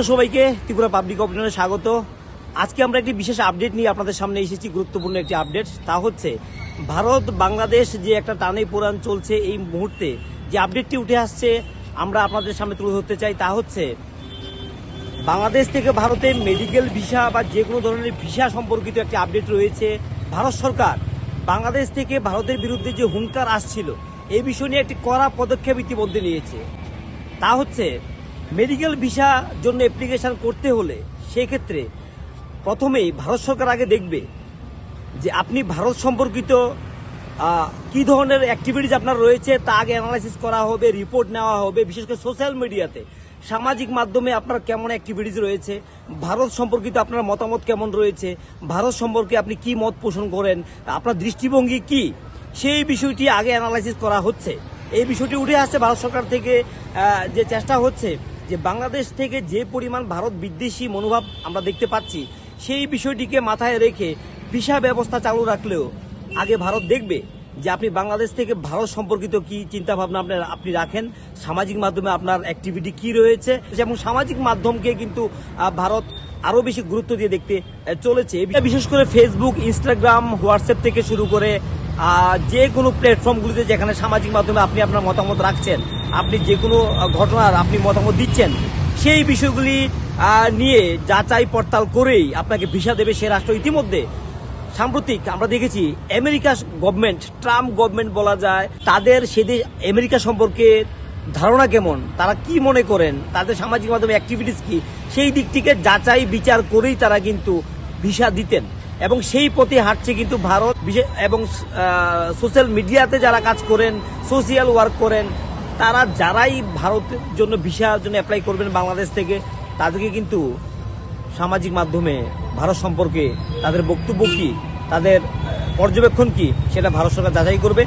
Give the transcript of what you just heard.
সবাইকে, ত্রিপুরা পাবলিক অপিনিয়নে স্বাগত। আজকে আমরা একটি বিশেষ আপডেট নিয়ে আপনাদের সামনে এসেছি, গুরুত্বপূর্ণ একটি আপডেট। তা হচ্ছে, ভারত, বাংলাদেশ যে একটা টানে পোড়ান চলছে এই মুহূর্তে, যে আপডেটটি উঠে আসছে, আমরা আপনাদের সামনে তুলে ধরতে চাই। তা হচ্ছে, বাংলাদেশ থেকে ভারতে মেডিকেল ভিসা বা যে কোনো ধরনের ভিসা সম্পর্কিত একটি আপডেট রয়েছে। ভারত সরকার, বাংলাদেশ থেকে ভারতের বিরুদ্ধে যে হুঙ্কার আসছিল এই বিষয় নিয়ে একটি কড়া পদক্ষেপ ইতিমধ্যে নিয়েছে। তা হচ্ছে মেডিকেল ভিসা জন্য অ্যাপ্লিকেশান করতে হলে সেক্ষেত্রে প্রথমেই ভারত সরকার আগে দেখবে যে আপনি ভারত সম্পর্কিত কি ধরনের অ্যাক্টিভিটিস আপনার রয়েছে, তা আগে অ্যানালাইসিস করা হবে রিপোর্ট নেওয়া হবে, বিশেষ করে সোশ্যাল মিডিয়াতে সামাজিক মাধ্যমে আপনার কেমন অ্যাক্টিভিটিস রয়েছে, ভারত সম্পর্কিত আপনার মতামত কেমন রয়েছে, ভারত সম্পর্কে আপনি কি মত পোষণ করেন, আপনার দৃষ্টিভঙ্গি কি, সেই বিষয়টি আগে অ্যানালাইসিস করা হচ্ছে। এই বিষয়টি উঠে আসছে ভারত সরকার থেকে যে চেষ্টা হচ্ছে যে বাংলাদেশ থেকে যে পরিমাণ ভারত বিদ্বেষী মনোভাব আমরা দেখতে পাচ্ছি, সেই বিষয়টিকে মাথায় রেখে ভিসা ব্যবস্থা চালু রাখলেও আগে ভারত দেখবে যে আপনি বাংলাদেশ থেকে ভারত সম্পর্কিত কি চিন্তা ভাবনা আপনার, আপনি রাখেন, সামাজিক মাধ্যমে আপনার অ্যাক্টিভিটি কি রয়েছে, এবং সামাজিক মাধ্যমকে কিন্তু ভারত আরও বেশি গুরুত্ব দিয়ে দেখতে চলেছে। বিশেষ করে ফেসবুক ইনস্টাগ্রাম হোয়াটসঅ্যাপ থেকে শুরু করে যে কোনো প্ল্যাটফর্মগুলিতে যেখানে সামাজিক মাধ্যমে আপনি আপনার মতামত রাখছেন, আপনি যে কোনো ঘটনার আপনি মতামত দিচ্ছেন, সেই বিষয়গুলি নিয়ে যাচাই পড়তাল করেই আপনাকে ভিসা দেবে সে রাষ্ট্র। ইতিমধ্যে সাম্প্রতিক আমরা দেখেছি, আমেরিকা গভর্নমেন্ট ট্রাম্প গভর্নমেন্ট বলা যায়, তাদের সেদেশ আমেরিকা সম্পর্কে ধারণা কেমন? তারা কি মনে করেন? তাদের সামাজিক মাধ্যমে অ্যাক্টিভিটিস কি? সেই দিকটিকে যাচাই বিচার করেই তারা কিন্তু ভিসা দিতেন। এবং সেই পথে হাঁটছে কিন্তু ভারত এবং সোশ্যাল মিডিয়াতে যারা কাজ করেন সোশিয়াল ওয়ার্ক করেন, তারা যারাই ভারতের জন্য ভিসার জন্য অ্যাপ্লাই করবেন বাংলাদেশ থেকে, তাদেরকে কিন্তু সামাজিক মাধ্যমে ভারত সম্পর্কে তাদের বক্তব্য কী, তাদের পর্যবেক্ষণ কি, সেটা ভারত সরকার যাচাই করবে।